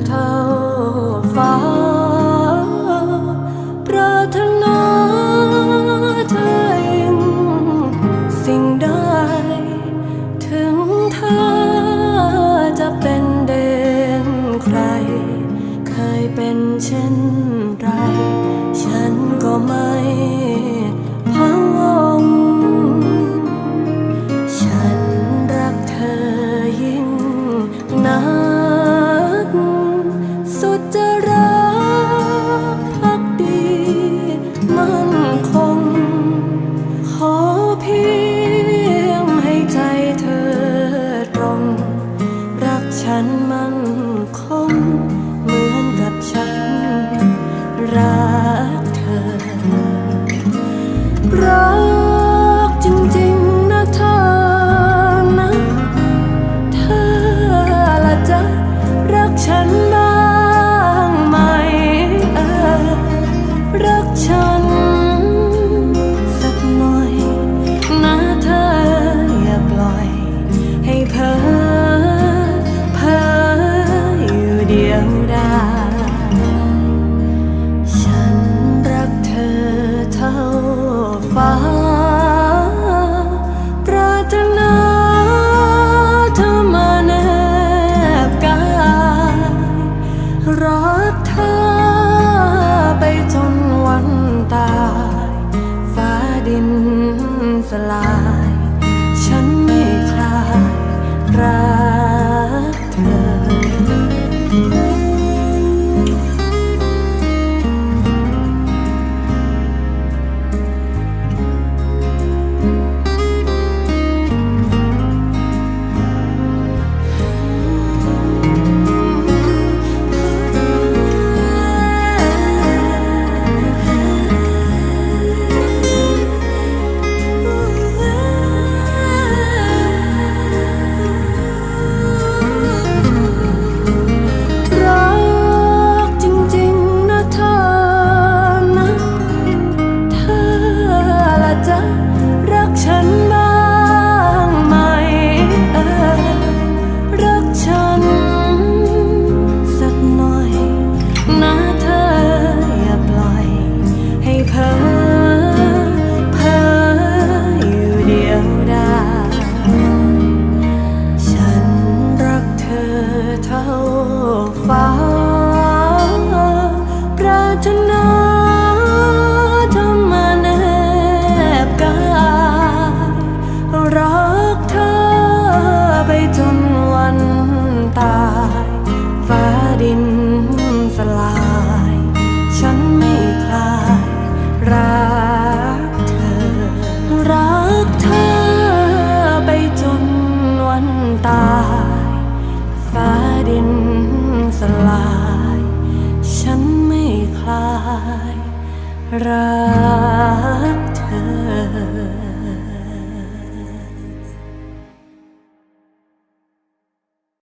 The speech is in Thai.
他。 ฉันรักเธอเท่าฟ้าปรารถนาเมาแนบกายรัเธอไปจนวันตาย ฟ้าดินสลาย รัก